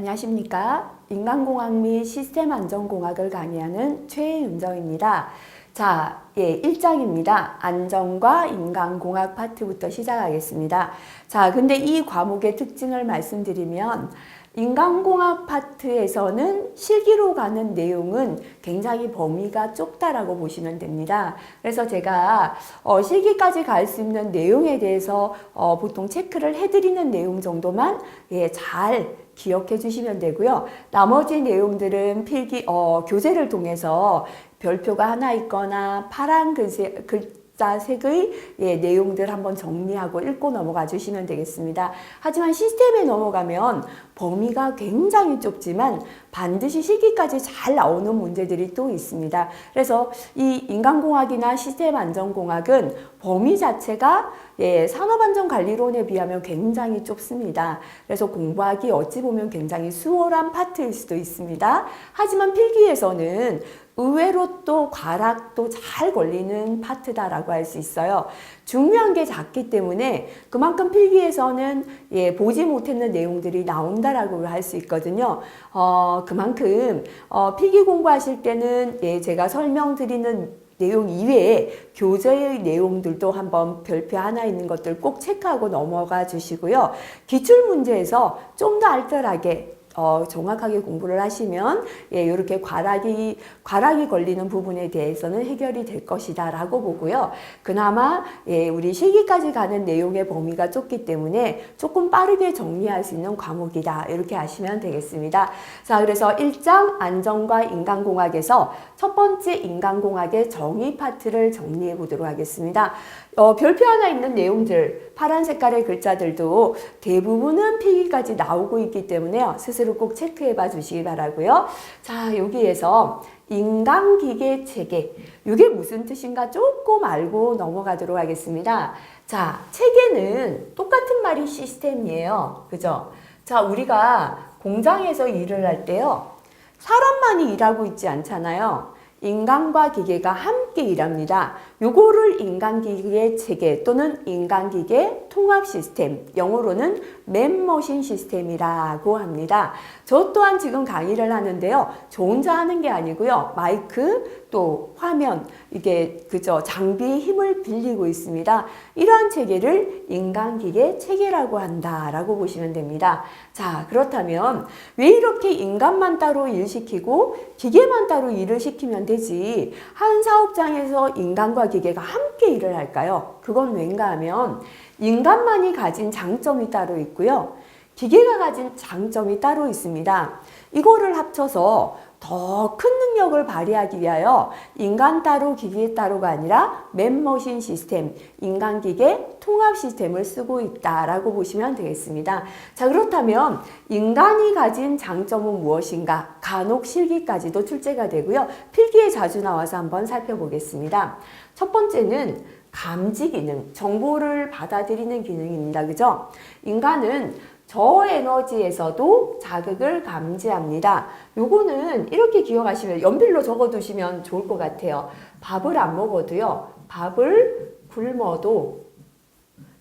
안녕하십니까. 인간공학 및 시스템 안전공학을 강의하는 최윤정입니다. 자, 예, 1장입니다. 안전과 인간공학 파트부터 시작하겠습니다. 자, 근데 이 과목의 특징을 말씀드리면 인간공학 파트에서는 실기로 가는 내용은 굉장히 범위가 좁다라고 보시면 됩니다. 그래서 제가 어, 실기까지 갈 수 있는 내용에 대해서 어, 보통 체크를 해드리는 내용 정도만 예, 잘 기억해 주시면 되고요. 나머지 내용들은 필기 어, 교재를 통해서 별표가 하나 있거나 파란 글씨, 글 자 색의 예, 내용들 한번 정리하고 읽고 넘어가 주시면 되겠습니다. 하지만 시스템에 넘어가면 범위가 굉장히 좁지만 반드시 실기까지 잘 나오는 문제들이 또 있습니다. 그래서 이 인간공학이나 시스템 안전공학은 범위 자체가 예, 산업안전관리론에 비하면 굉장히 좁습니다. 그래서 공부하기 어찌 보면 굉장히 수월한 파트일 수도 있습니다. 하지만 필기에서는 의외로 또 과락도 잘 걸리는 파트다라고 할 수 있어요. 중요한 게 작기 때문에 그만큼 필기에서는 예, 보지 못했는 내용들이 나온다라고 할 수 있거든요. 어, 그만큼 어, 필기 공부하실 때는 예, 제가 설명드리는 내용 이외에 교재의 내용들도 한번 별표 하나 있는 것들 꼭 체크하고 넘어가 주시고요. 기출 문제에서 좀 더 알뜰하게 어, 정확하게 공부를 하시면 예, 이렇게 과락이 과락이 걸리는 부분에 대해서는 해결이 될 것이다라고 보고요. 그나마 예, 우리 실기까지 가는 내용의 범위가 좁기 때문에 조금 빠르게 정리할 수 있는 과목이다 이렇게 아시면 되겠습니다. 자, 그래서 1장 안전과 인간공학에서 첫 번째 인간공학의 정의 파트를 정리해 보도록 하겠습니다. 어, 별표 하나 있는 내용들, 파란 색깔의 글자들도 대부분은 필기까지 나오고 있기 때문에요. 스스로 꼭 체크해 봐 주시기 바라고요. 자, 여기에서 인간기계 체계. 이게 무슨 뜻인가 조금 알고 넘어가도록 하겠습니다. 자, 체계는 똑같은 말이 시스템이에요. 그죠? 자, 우리가 공장에서 일을 할 때요. 사람만이 일하고 있지 않잖아요. 인간과 기계가 함께 일합니다. 요거를 인간기계 체계 또는 인간기계 통합 시스템, 영어로는 맨머신 시스템이라고 합니다. 저 또한 지금 강의를 하는데요. 저 혼자 하는 게 아니고요. 마이크 또 화면 이게 그저 장비의 힘을 빌리고 있습니다. 이러한 체계를 인간기계 체계라고 한다라고 보시면 됩니다. 자, 그렇다면 왜 이렇게 인간만 따로 일시키고 기계만 따로 일을 시키면 되지? 한 사업장에서 인간과 기계가 함께 일을 할까요? 그건 왠가 하면 인간만이 가진 장점이 따로 있고요. 기계가 가진 장점이 따로 있습니다. 이거를 합쳐서 더 큰 능력을 발휘하기 위하여 인간 따로 기계 따로가 아니라 맨머신 시스템, 인간 기계 통합 시스템을 쓰고 있다라고 보시면 되겠습니다. 자, 그렇다면 인간이 가진 장점은 무엇인가? 간혹 실기까지도 출제가 되고요. 필기에 자주 나와서 한번 살펴보겠습니다. 첫 번째는 감지 기능, 정보를 받아들이는 기능입니다. 그죠? 인간은 저에너지에서도 자극을 감지합니다. 요거는 이렇게 기억하시면 연필로 적어두시면 좋을 것 같아요. 밥을 안 먹어도요. 밥을 굶어도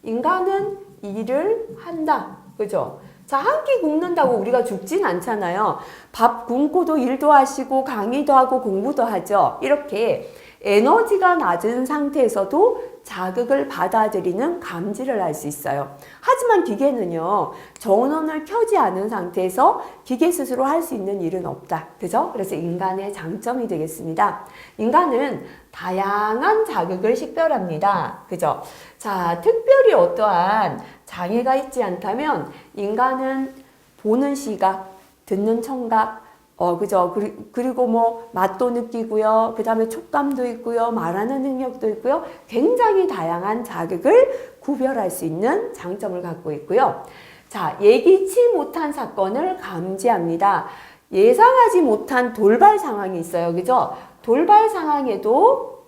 인간은 일을 한다. 그죠? 자, 한 끼 굶는다고 우리가 죽진 않잖아요. 밥 굶고도 일도 하시고 강의도 하고 공부도 하죠. 이렇게 에너지가 낮은 상태에서도 자극을 받아들이는 감지를 할 수 있어요. 하지만 기계는요, 전원을 켜지 않은 상태에서 기계 스스로 할 수 있는 일은 없다. 그죠? 그래서 인간의 장점이 되겠습니다. 인간은 다양한 자극을 식별합니다. 그죠? 자, 특별히 어떠한 장애가 있지 않다면 인간은 보는 시각, 듣는 청각, 어, 그죠. 그리, 그리고 뭐, 맛도 느끼고요. 그 다음에 촉감도 있고요. 말하는 능력도 있고요. 굉장히 다양한 자극을 구별할 수 있는 장점을 갖고 있고요. 자, 예기치 못한 사건을 감지합니다. 예상하지 못한 돌발 상황이 있어요. 그죠? 돌발 상황에도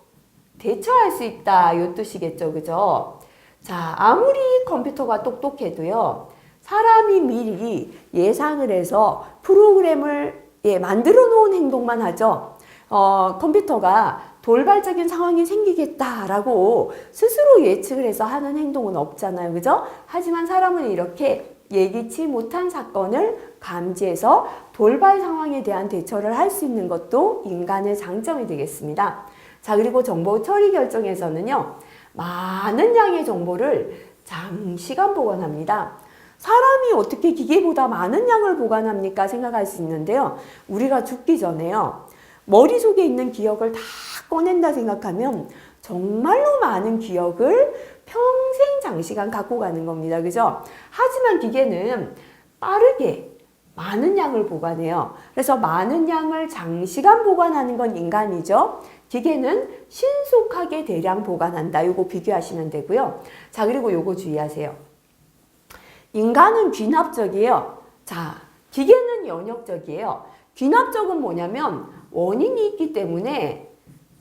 대처할 수 있다. 요 뜻이겠죠. 그죠? 자, 아무리 컴퓨터가 똑똑해도요. 사람이 미리 예상을 해서 프로그램을 예, 만들어 놓은 행동만 하죠. 어, 컴퓨터가 돌발적인 상황이 생기겠다라고 스스로 예측을 해서 하는 행동은 없잖아요. 그죠? 하지만 사람은 이렇게 예기치 못한 사건을 감지해서 돌발 상황에 대한 대처를 할 수 있는 것도 인간의 장점이 되겠습니다. 자, 그리고 정보 처리 결정에서는요, 많은 양의 정보를 장시간 보관합니다. 사람이 어떻게 기계보다 많은 양을 보관합니까? 생각할 수 있는데요. 우리가 죽기 전에요. 머릿속에 있는 기억을 다 꺼낸다 생각하면 정말로 많은 기억을 평생 장시간 갖고 가는 겁니다. 그죠? 하지만 기계는 빠르게 많은 양을 보관해요. 그래서 많은 양을 장시간 보관하는 건 인간이죠. 기계는 신속하게 대량 보관한다. 요거 비교하시면 되고요. 자, 그리고 요거 주의하세요. 인간은 귀납적이에요. 자, 기계는 연역적이에요. 귀납적은 뭐냐면 원인이 있기 때문에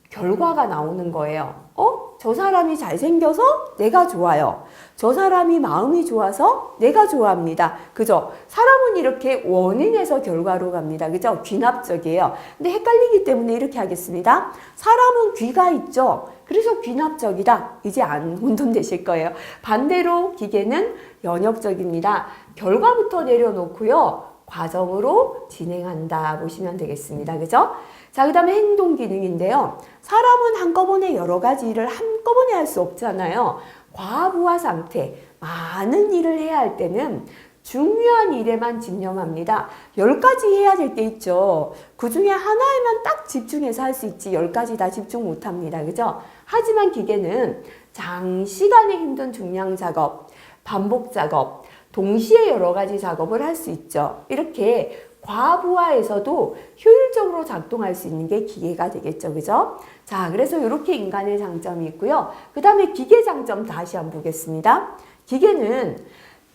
결과가 나오는 거예요. 어? 저 사람이 잘생겨서 내가 좋아요. 저 사람이 마음이 좋아서 내가 좋아합니다. 그죠? 사람은 이렇게 원인에서 결과로 갑니다. 그죠? 귀납적이에요. 근데 헷갈리기 때문에 이렇게 하겠습니다. 사람은 귀가 있죠? 그래서 귀납적이다. 이제 안 혼돈되실 거예요. 반대로 기계는 연역적입니다. 결과부터 내려놓고요. 과정으로 진행한다 보시면 되겠습니다. 그죠? 자, 그 다음에 행동 기능인데요. 사람은 한꺼번에 여러 가지 일을 한꺼번에 할 수 없잖아요. 과부하 상태, 많은 일을 해야 할 때는 중요한 일에만 집념합니다. 열 가지 해야 될게 있죠. 그 중에 하나에만 딱 집중해서 할 수 있지, 열 가지 다 집중 못 합니다. 그죠? 하지만 기계는 장시간의 힘든 중량 작업, 반복 작업, 동시에 여러 가지 작업을 할 수 있죠. 이렇게 과부하에서도 효율적으로 작동할 수 있는 게 기계가 되겠죠. 그죠? 자, 그래서 이렇게 인간의 장점이 있고요. 그 다음에 기계 장점 다시 한번 보겠습니다. 기계는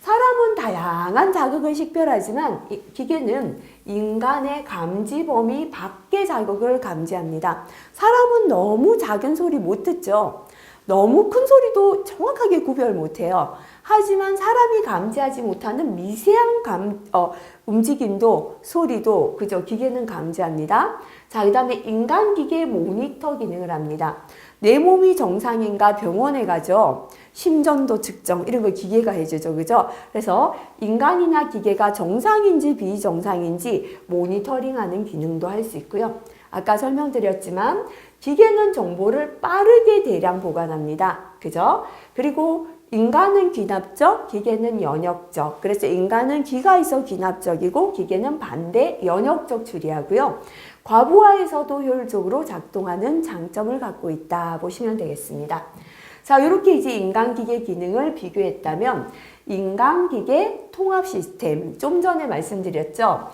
사람은 다양한 자극을 식별하지만 이 기계는 인간의 감지 범위 밖의 자극을 감지합니다. 사람은 너무 작은 소리 못 듣죠. 너무 큰 소리도 정확하게 구별 못해요. 하지만 사람이 감지하지 못하는 미세한 감, 어, 움직임도 소리도 그저 기계는 감지합니다. 자, 그 다음에 인간 기계 모니터 기능을 합니다. 내 몸이 정상인가 병원에 가죠. 심전도 측정 이런 걸 기계가 해주죠. 그죠? 그래서 인간이나 기계가 정상인지 비정상인지 모니터링하는 기능도 할 수 있고요. 아까 설명드렸지만 기계는 정보를 빠르게 대량 보관합니다. 그죠? 그리고 인간은 귀납적, 기계는 연역적. 그래서 인간은 귀가 있어 귀납적이고 기계는 반대 연역적 추리하고요. 과부하에서도 효율적으로 작동하는 장점을 갖고 있다 보시면 되겠습니다. 자, 이렇게 이제 인간-기계 기능을 비교했다면 인간-기계 통합 시스템 좀 전에 말씀드렸죠.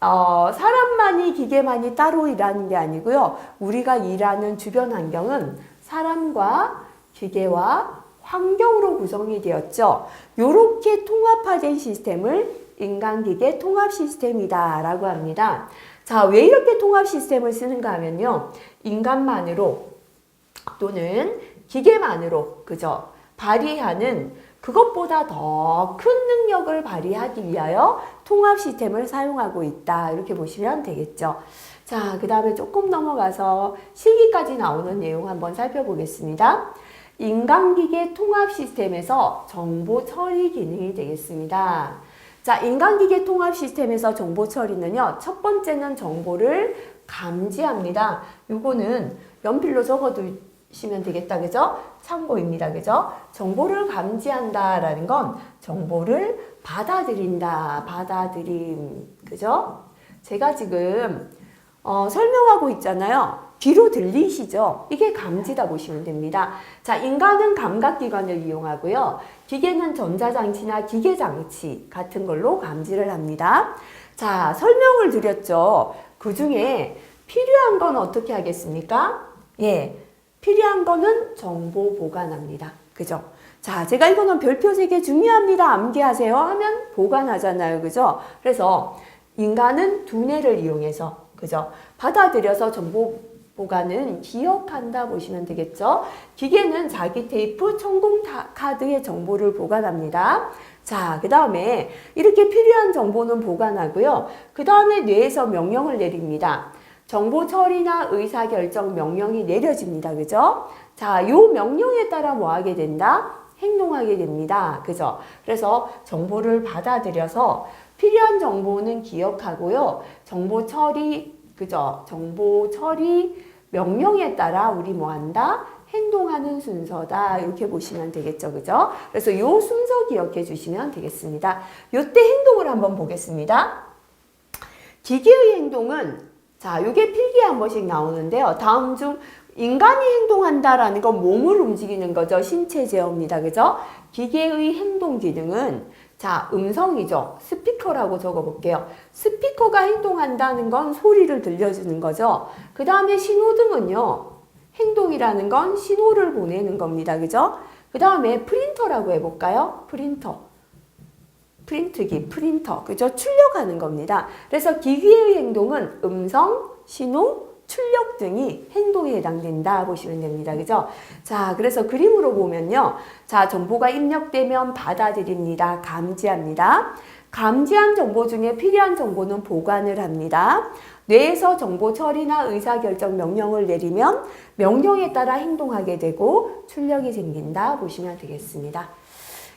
어, 사람만이 기계만이 따로 일하는 게 아니고요. 우리가 일하는 주변 환경은 사람과 기계와 환경으로 구성이 되었죠. 이렇게 통합화된 시스템을 인간기계 통합 시스템이다라고 합니다. 자, 왜 이렇게 통합 시스템을 쓰는가 하면요. 인간만으로 또는 기계만으로 그죠? 발휘하는 그것보다 더 큰 능력을 발휘하기 위하여 통합 시스템을 사용하고 있다. 이렇게 보시면 되겠죠. 자, 그 다음에 조금 넘어가서 실기까지 나오는 내용 한번 살펴보겠습니다. 인간기계 통합 시스템에서 정보 처리 기능이 되겠습니다. 자, 인간기계 통합 시스템에서 정보 처리는요, 첫 번째는 정보를 감지합니다. 요거는 연필로 적어두시면 되겠다, 그죠? 참고입니다, 그죠? 정보를 감지한다라는 건 정보를 받아들인다, 받아들임, 그죠? 제가 지금 어, 설명하고 있잖아요. 귀로 들리시죠? 이게 감지다 보시면 됩니다. 자, 인간은 감각기관을 이용하고요. 기계는 전자장치나 기계장치 같은 걸로 감지를 합니다. 자, 설명을 드렸죠. 그 중에 필요한 건 어떻게 하겠습니까? 예, 필요한 거는 정보 보관합니다. 그죠? 자, 제가 이거는 별표 세개 중요합니다. 암기하세요 하면 보관하잖아요. 그죠? 그래서 인간은 두뇌를 이용해서 그죠? 받아들여서 정보 보관은 기억한다 보시면 되겠죠. 기계는 자기 테이프, 천공 카드의 정보를 보관합니다. 자, 그 다음에 이렇게 필요한 정보는 보관하고요. 그 다음에 뇌에서 명령을 내립니다. 정보 처리나 의사결정 명령이 내려집니다. 그죠? 자, 요 명령에 따라 뭐 하게 된다? 행동하게 됩니다. 그죠? 그래서 정보를 받아들여서 필요한 정보는 기억하고요. 정보 처리, 그죠? 정보 처리 명령에 따라 우리 뭐 한다? 행동하는 순서다. 이렇게 보시면 되겠죠. 그죠? 그래서 요 순서 기억해 주시면 되겠습니다. 요때 행동을 한번 보겠습니다. 기계의 행동은 자, 요게 필기에 한 번씩 나오는데요. 다음 중 인간이 행동한다라는 건 몸을 움직이는 거죠. 신체 제어입니다. 그죠? 기계의 행동 기능은 자, 음성이죠. 스피커라고 적어 볼게요. 스피커가 행동한다는 건 소리를 들려주는 거죠. 그 다음에 신호등은요. 행동이라는 건 신호를 보내는 겁니다. 그죠? 그 다음에 프린터라고 해볼까요? 프린터. 프린트기, 프린터. 그죠? 출력하는 겁니다. 그래서 기기의 행동은 음성, 신호, 출력 등이 행동에 해당된다 보시면 됩니다. 그죠? 자, 그래서 그림으로 보면요. 자, 정보가 입력되면 받아들입니다. 감지합니다. 감지한 정보 중에 필요한 정보는 보관을 합니다. 뇌에서 정보 처리나 의사결정 명령을 내리면 명령에 따라 행동하게 되고 출력이 생긴다 보시면 되겠습니다.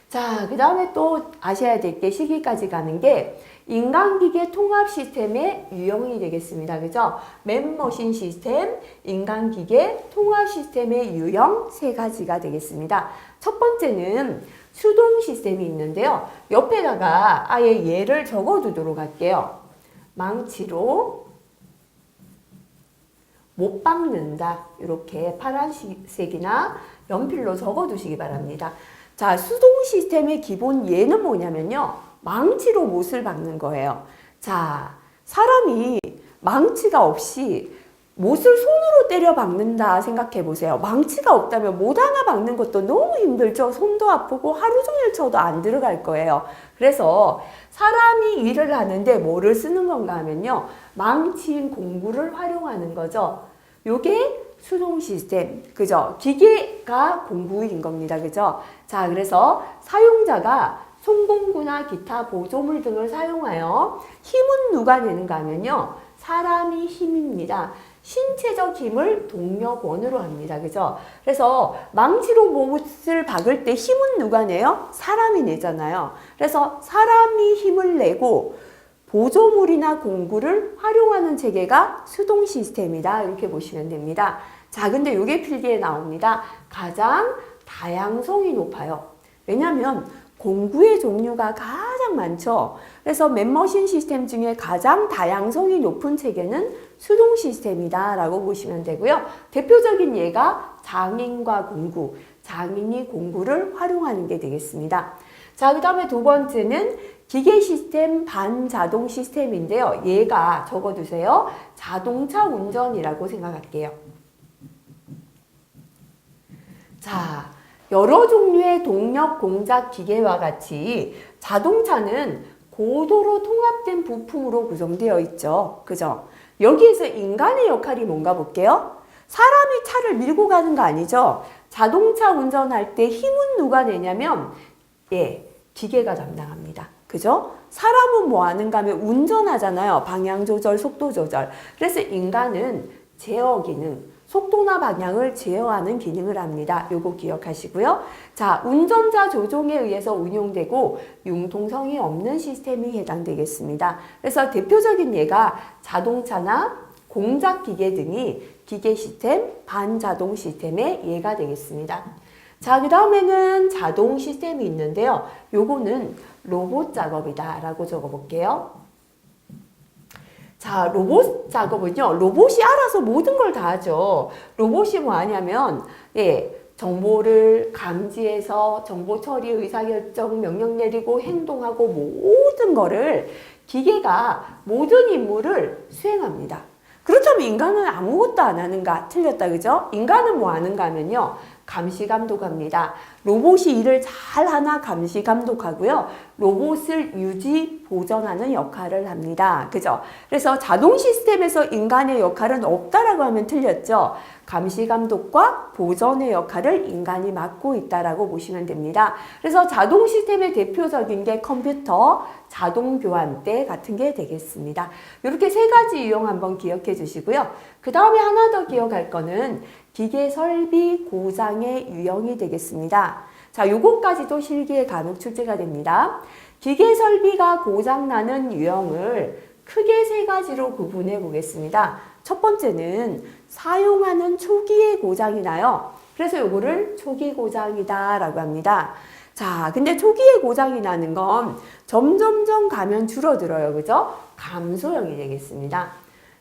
자, 그 다음에 또 아셔야 될 게 시기까지 가는 게 인간기계 통합 시스템의 유형이 되겠습니다. 그죠? 맨머신 시스템, 인간기계 통합 시스템의 유형 세 가지가 되겠습니다. 첫 번째는 수동 시스템이 있는데요. 옆에다가 아예 예를 적어 두도록 할게요. 망치로 못 박는다. 이렇게 파란색이나 연필로 적어 두시기 바랍니다. 자, 수동 시스템의 기본 예는 뭐냐면요. 망치로 못을 박는 거예요. 자, 사람이 망치가 없이 못을 손으로 때려 박는다 생각해 보세요. 망치가 없다면 못 하나 박는 것도 너무 힘들죠. 손도 아프고 하루 종일 쳐도 안 들어갈 거예요. 그래서 사람이 일을 하는데 뭐를 쓰는 건가 하면요. 망치인 공구를 활용하는 거죠. 요게 수동 시스템, 그죠? 기계가 공구인 겁니다, 그죠? 자, 그래서 사용자가 송공구나 기타 보조물 등을 사용하여 힘은 누가 내는가 하면요. 사람이 힘입니다. 신체적 힘을 동력원으로 합니다. 그죠? 그래서 망치로 못을 박을 때 힘은 누가 내요? 사람이 내잖아요. 그래서 사람이 힘을 내고 보조물이나 공구를 활용하는 체계가 수동 시스템이다. 이렇게 보시면 됩니다. 자, 근데 이게 필기에 나옵니다. 가장 다양성이 높아요. 왜냐하면 공구의 종류가 가장 많죠. 그래서 맨머신 시스템 중에 가장 다양성이 높은 체계는 수동 시스템이다 라고 보시면 되고요. 대표적인 예가 장인과 공구, 장인이 공구를 활용하는 게 되겠습니다. 자, 그 다음에 두 번째는 기계 시스템 반자동 시스템인데요. 얘가 적어두세요. 자동차 운전이라고 생각할게요. 자, 여러 종류의 동력 공작 기계와 같이 자동차는 고도로 통합된 부품으로 구성되어 있죠. 그죠? 여기에서 인간의 역할이 뭔가 볼게요. 사람이 차를 밀고 가는 거 아니죠? 자동차 운전할 때 힘은 누가 내냐면, 예, 기계가 담당합니다. 그죠? 사람은 뭐 하는가 하면 운전하잖아요. 방향 조절, 속도 조절. 그래서 인간은 제어 기능, 속도나 방향을 제어하는 기능을 합니다. 요거 기억하시고요. 자, 운전자 조종에 의해서 운용되고 융통성이 없는 시스템이 해당되겠습니다. 그래서 대표적인 예가 자동차나 공작 기계 등이 기계 시스템, 반자동 시스템의 예가 되겠습니다. 자, 그 다음에는 자동 시스템이 있는데요. 요거는 로봇 작업이다 라고 적어 볼게요. 자, 로봇 작업은요, 로봇이 알아서 모든 걸 다 하죠. 로봇이 뭐 하냐면, 예, 정보를 감지해서 정보 처리, 의사결정, 명령 내리고 행동하고 모든 거를 기계가 모든 임무를 수행합니다. 그렇다면 인간은 아무것도 안 하는가? 틀렸다, 그죠? 인간은 뭐 하는가 하면요. 감시 감독합니다. 로봇이 일을 잘 하나 감시 감독하고요. 로봇을 유지 보전하는 역할을 합니다. 그죠? 그래서 자동 시스템에서 인간의 역할은 없다라고 하면 틀렸죠. 감시 감독과 보전의 역할을 인간이 맡고 있다라고 보시면 됩니다. 그래서 자동 시스템의 대표적인 게 컴퓨터, 자동 교환대 같은 게 되겠습니다. 이렇게 세 가지 유형 한번 기억해 주시고요. 그 다음에 하나 더 기억할 거는 기계 설비 고장의 유형이 되겠습니다. 자, 자, 요것까지도 실기에 간혹 출제가 됩니다. 기계 설비가 고장나는 유형을 크게 세 가지로 구분해 보겠습니다. 첫 번째는 사용하는 초기에 고장이 나요. 그래서 요거를 초기 고장이다 라고 합니다. 자, 근데 초기에 고장이 나는 건 점점점 가면 줄어들어요. 그죠? 감소형이 되겠습니다.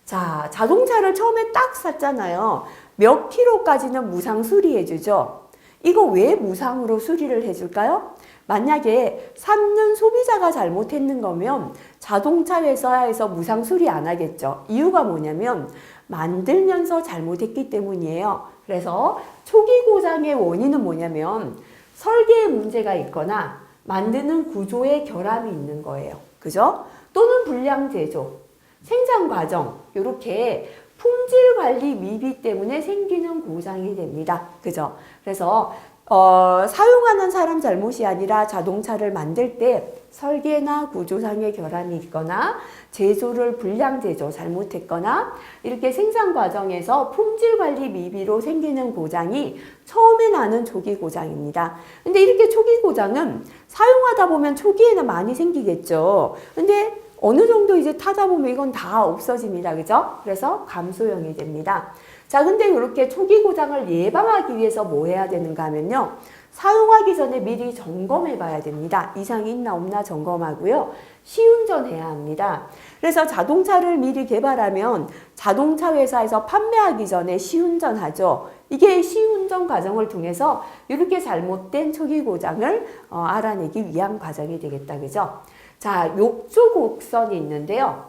자, 자동차를 처음에 딱 샀잖아요. 몇 킬로까지는 무상 수리해 주죠. 이거 왜 무상으로 수리를 해 줄까요? 만약에 샀는 소비자가 잘못했는 거면 자동차 회사에서 무상 수리 안 하겠죠. 이유가 뭐냐면 만들면서 잘못했기 때문이에요. 그래서 초기 고장의 원인은 뭐냐면 설계에 문제가 있거나 만드는 구조에 결함이 있는 거예요. 그죠? 또는 불량 제조, 생산 과정, 이렇게 품질 관리 미비 때문에 생기는 고장이 됩니다. 그죠? 그래서 어, 사용하는 사람 잘못이 아니라 자동차를 만들 때 설계나 구조상의 결함이 있거나 제조를 불량 제조 잘못했거나 이렇게 생산 과정에서 품질 관리 미비로 생기는 고장이 처음에 나는 초기 고장입니다. 근데 이렇게 초기 고장은 사용하다 보면 초기에는 많이 생기겠죠. 근데 어느 정도 이제 타다 보면 이건 다 없어집니다. 그죠? 그래서 감소형이 됩니다. 자, 근데 이렇게 초기 고장을 예방하기 위해서 뭐 해야 되는가 하면요. 사용하기 전에 미리 점검해 봐야 됩니다. 이상이 있나 없나 점검하고요. 시운전해야 합니다. 그래서 자동차를 미리 개발하면 자동차 회사에서 판매하기 전에 시운전하죠. 이게 시운전 과정을 통해서 이렇게 잘못된 초기 고장을 어, 알아내기 위한 과정이 되겠다. 그죠? 자, 욕조 곡선이 있는데요.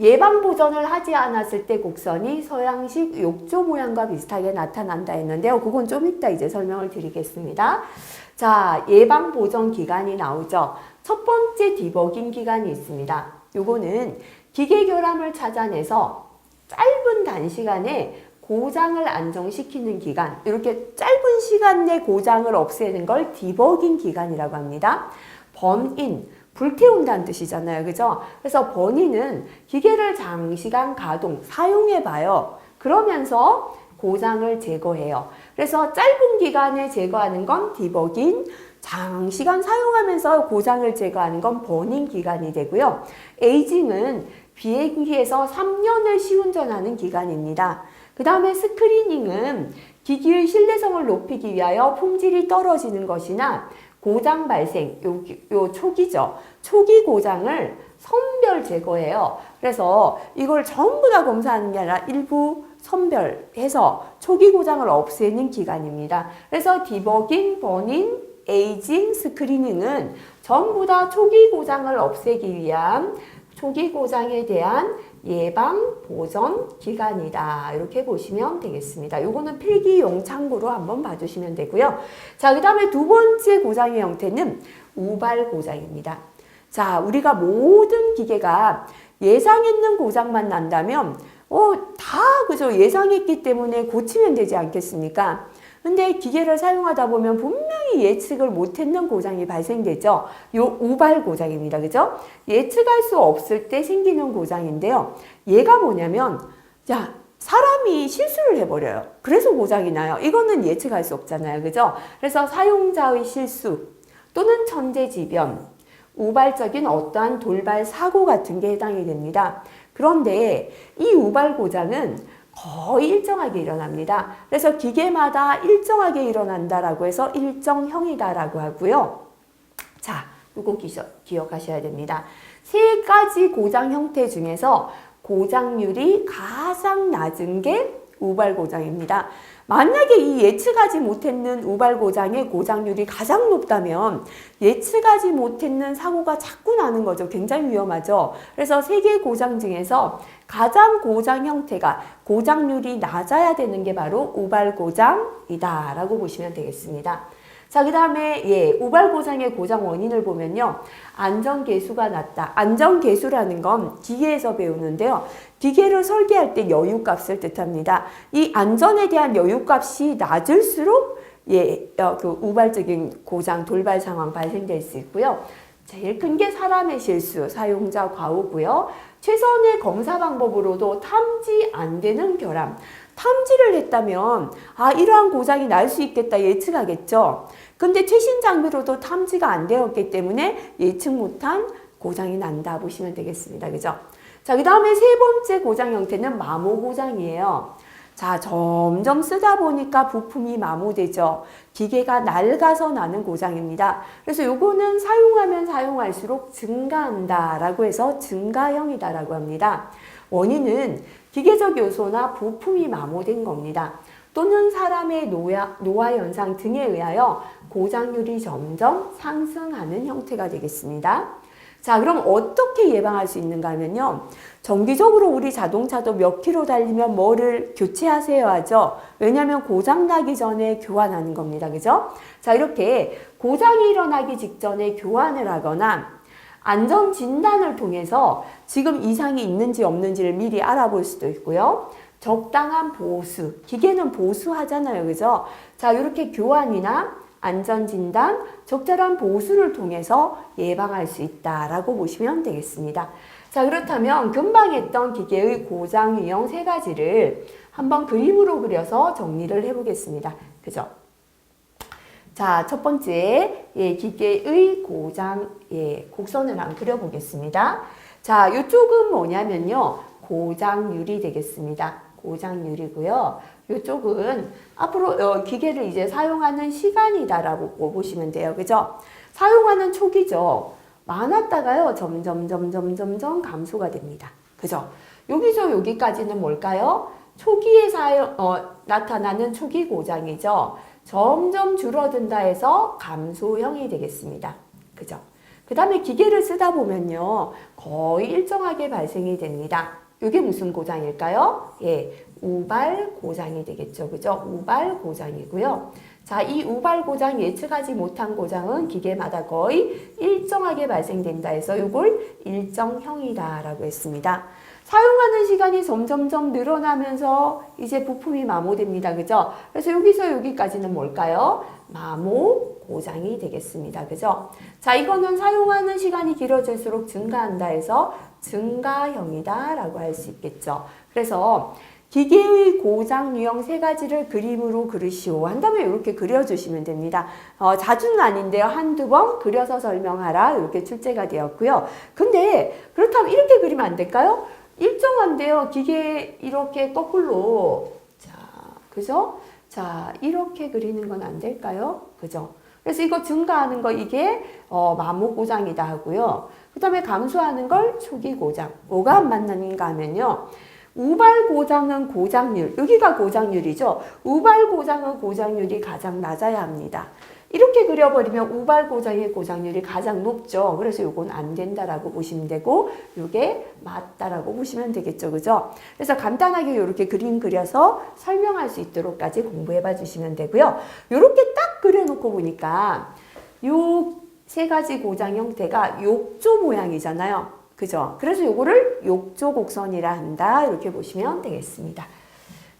예방 보전을 하지 않았을 때 곡선이 서양식 욕조 모양과 비슷하게 나타난다 했는데요. 그건 좀 이따 이제 설명을 드리겠습니다. 자, 예방 보전 기간이 나오죠. 첫 번째 디버깅 기간이 있습니다. 요거는 기계 결함을 찾아내서 짧은 단시간에 고장을 안정시키는 기간, 이렇게 짧은 시간 내 고장을 없애는 걸 디버깅 기간이라고 합니다. 번인, 불태운다는 뜻이잖아요. 그죠? 그래서 번인은 기계를 장시간 가동, 사용해봐요. 그러면서 고장을 제거해요. 그래서 짧은 기간에 제거하는 건 디버긴, 장시간 사용하면서 고장을 제거하는 건 버닝 기간이 되고요. 에이징은 비행기에서 3년을 시운전하는 기간입니다. 그 다음에 스크리닝은 기기의 신뢰성을 높이기 위하여 품질이 떨어지는 것이나 고장 발생, 요, 요 초기죠. 초기 고장을 선별 제거해요. 그래서 이걸 전부 다 검사하는 게 아니라 일부 선별해서 초기 고장을 없애는 기간입니다. 그래서 디버깅, 버닝, 에이징, 스크리닝은 전부 다 초기 고장을 없애기 위한 초기 고장에 대한 예방 보전 기간이다. 이렇게 보시면 되겠습니다. 요거는 필기용 참고로 한번 봐주시면 되고요. 자, 그 다음에 두 번째 고장의 형태는 우발 고장입니다. 자, 우리가 모든 기계가 예상했는 고장만 난다면, 어, 다 그저 예상했기 때문에 고치면 되지 않겠습니까? 근데 기계를 사용하다 보면 분명히 예측을 못했는 고장이 발생되죠. 요 우발 고장입니다. 그죠? 예측할 수 없을 때 생기는 고장인데요. 얘가 뭐냐면, 자, 사람이 실수를 해버려요. 그래서 고장이 나요. 이거는 예측할 수 없잖아요. 그죠? 그래서 사용자의 실수 또는 천재지변, 우발적인 어떠한 돌발 사고 같은 게 해당이 됩니다. 그런데 이 우발 고장은 거의 일정하게 일어납니다. 그래서 기계마다 일정하게 일어난다라고 해서 일정형이다라고 하고요. 자, 이거 기억하셔야 됩니다. 세 가지 고장 형태 중에서 고장률이 가장 낮은 게 우발 고장입니다. 만약에 이 예측하지 못했는 우발 고장의 고장률이 가장 높다면 예측하지 못했는 사고가 자꾸 나는 거죠. 굉장히 위험하죠. 그래서 세계 고장 중에서 가장 고장 형태가 고장률이 낮아야 되는 게 바로 우발 고장이다라고 보시면 되겠습니다. 자, 그 다음에, 예, 우발고장의 고장 원인을 보면요. 안전계수가 낮다. 안전계수라는 건 기계에서 배우는데요. 기계를 설계할 때 여유값을 뜻합니다. 이 안전에 대한 여유값이 낮을수록, 예, 어, 그 우발적인 고장, 돌발 상황 발생될 수 있고요. 제일 큰 게 사람의 실수, 사용자 과오고요. 최선의 검사 방법으로도 탐지 안 되는 결함, 탐지를 했다면 아 이러한 고장이 날 수 있겠다 예측하겠죠. 근데 최신 장비로도 탐지가 안 되었기 때문에 예측 못한 고장이 난다 보시면 되겠습니다. 그죠? 자, 그 다음에 세 번째 고장 형태는 마모 고장이에요. 자, 점점 쓰다 보니까 부품이 마모되죠. 기계가 낡아서 나는 고장입니다. 그래서 요거는 사용하면 사용할수록 증가한다라고 해서 증가형이다라고 합니다. 원인은 기계적 요소나 부품이 마모된 겁니다. 또는 사람의 노화, 노화 현상 등에 의하여 고장률이 점점 상승하는 형태가 되겠습니다. 자, 그럼 어떻게 예방할 수 있는가 하면요. 정기적으로 우리 자동차도 몇 킬로 달리면 뭐를 교체하세요 하죠. 왜냐하면 고장 나기 전에 교환하는 겁니다. 그죠? 자, 이렇게 고장이 일어나기 직전에 교환을 하거나 안전 진단을 통해서 지금 이상이 있는지 없는지를 미리 알아볼 수도 있고요. 적당한 보수, 기계는 보수하잖아요. 그죠? 자, 이렇게 교환이나 안전 진단, 적절한 보수를 통해서 예방할 수 있다라고 보시면 되겠습니다. 자, 그렇다면 금방 했던 기계의 고장 유형 세 가지를 한번 그림으로 그려서 정리를 해 보겠습니다. 그죠? 자, 첫 번째, 예, 기계의 고장, 예, 곡선을 한번 그려보겠습니다. 자, 이쪽은 뭐냐면요. 고장률이 되겠습니다. 고장률이고요. 이쪽은 앞으로 어, 기계를 이제 사용하는 시간이다라고 보시면 돼요. 그죠? 사용하는 초기죠. 많았다가요. 점점, 점점, 점점 감소가 됩니다. 그죠? 여기서 여기까지는 뭘까요? 초기에 사용, 어, 나타나는 초기 고장이죠. 점점 줄어든다 해서 감소형이 되겠습니다. 그죠? 그 다음에 기계를 쓰다 보면요. 거의 일정하게 발생이 됩니다. 이게 무슨 고장일까요? 예, 우발 고장이 되겠죠. 그죠? 우발 고장이고요. 자, 이 우발 고장 예측하지 못한 고장은 기계마다 거의 일정하게 발생된다 해서 이걸 일정형이다라고 했습니다. 사용하는 시간이 점점점 늘어나면서 이제 부품이 마모됩니다. 그죠? 그래서 여기서 여기까지는 뭘까요? 마모 고장이 되겠습니다. 그죠? 자, 이거는 사용하는 시간이 길어질수록 증가한다 해서 증가형이다 라고 할 수 있겠죠. 그래서 기계의 고장 유형 세 가지를 그림으로 그리시오. 한 다음에 이렇게 그려주시면 됩니다. 어, 자주는 아닌데요. 한두 번 그려서 설명하라. 이렇게 출제가 되었고요. 근데 그렇다면 이렇게 그리면 안 될까요? 일정한데요. 기계 이렇게 거꾸로. 자, 그죠? 자, 이렇게 그리는 건 안 될까요? 그죠? 그래서 이거 증가하는 거 이게 어, 마모 고장이다 하고요. 그 다음에 감소하는 걸 초기 고장. 뭐가 안 맞는가 하면요. 우발 고장은 고장률, 여기가 고장률이죠. 우발 고장은 고장률이 가장 낮아야 합니다. 이렇게 그려버리면 우발 고장의 고장률이 가장 높죠. 그래서 이건 안 된다라고 보시면 되고, 이게 맞다라고 보시면 되겠죠. 그죠? 그래서 간단하게 이렇게 그림 그려서 설명할 수 있도록까지 공부해 봐 주시면 되고요. 이렇게 딱 그려놓고 보니까, 요 세 가지 고장 형태가 욕조 모양이잖아요. 그죠? 그래서 요거를 욕조 곡선이라 한다. 이렇게 보시면 되겠습니다.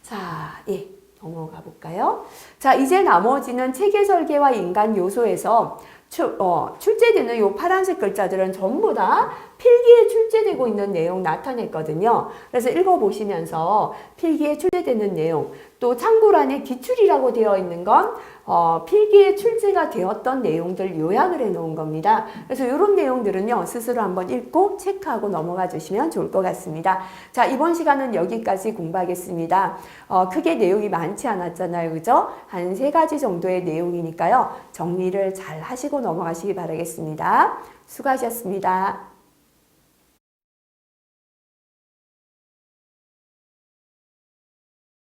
자, 예. 넘어가 볼까요? 자, 이제 나머지는 체계 설계와 인간 요소에서 출, 어, 출제되는 요 파란색 글자들은 전부 다 필기에 출제되고 있는 내용 나타냈거든요. 그래서 읽어보시면서 필기에 출제되는 내용, 또 참고란에 기출이라고 되어 있는 건 어, 필기에 출제가 되었던 내용들 요약을 해 놓은 겁니다. 그래서 이런 내용들은요, 스스로 한번 읽고 체크하고 넘어가 주시면 좋을 것 같습니다. 자, 이번 시간은 여기까지 공부하겠습니다. 어, 크게 내용이 많지 않았잖아요. 그죠? 한 세 가지 정도의 내용이니까요, 정리를 잘 하시고 넘어가시기 바라겠습니다. 수고하셨습니다.